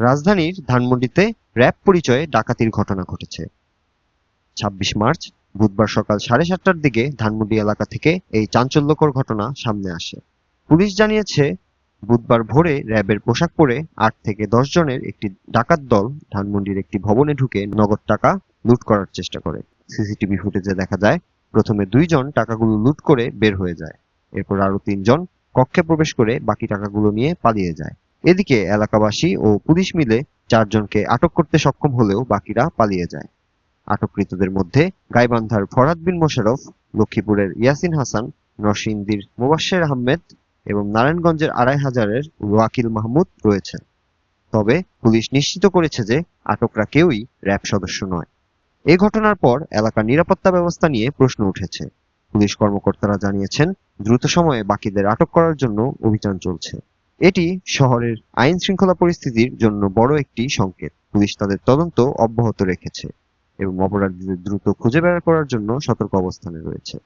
রাজধানীর ধানমন্ডিতে র্যাব পরিচয়ে ডাকাতির ঘটনা ঘটেছে। ছাব্বিশ মার্চ, বুধবার সকাল সাড়ে সাতটার দিকে ধানমন্ডি এলাকা থেকে এই চাঞ্চল্যকর ঘটনা সামনে আসে। পুলিশ জানিয়েছে, বুধবার ভোরে র্যাবের পোশাক পরে আট থেকে দশ জনের একটি ডাকাত দল ধানমন্ডির একটি ভবনে ঢুকে নগদ টাকা লুট করার চেষ্টা করে। সিসিটিভি ফুটেজে দেখা যায়, প্রথমে দুইজন টাকাগুলো লুট করে বের হয়ে যায়। এরপর আরও তিনজন কক্ষে প্রবেশ করে বাকি টাকাগুলো নিয়ে পালিয়ে যায়। এদিকে এলাকাবাসী ও পুলিশ মিলে চারজনকে আটক করতে সক্ষম হলেও বাকিরা পালিয়ে যায়। আটককৃতদের মধ্যে গাইবান্ধার ফরহাদ বিন মোশাররফ, লক্ষ্মীপুরের ইয়াসিন হাসান, নরসিংদীর মোবাশ্বের আহমেদ এবং নারায়ণগঞ্জের আড়াই হাজারের ওয়াকিল মাহমুদ রয়েছে তবে পুলিশ নিশ্চিত করেছে যে আটকরা কেউই র্যাব সদস্য নয়। এ ঘটনার পর এলাকার নিরাপত্তা ব্যবস্থা নিয়ে প্রশ্ন উঠেছে। পুলিশ কর্মকর্তারা জানিয়েছেন, দ্রুত সময়ে বাকিদের আটক করার জন্য অভিযান চলছে। এটি শহরের আইন শৃঙ্খলা পরিস্থিতির জন্য বড় একটি সংকেত। পুলিশ তাদের তদন্ত অব্যাহত রেখেছে এবং অপরাধীদের দ্রুত খুঁজে বের করার জন্য সতর্ক অবস্থানে রয়েছে।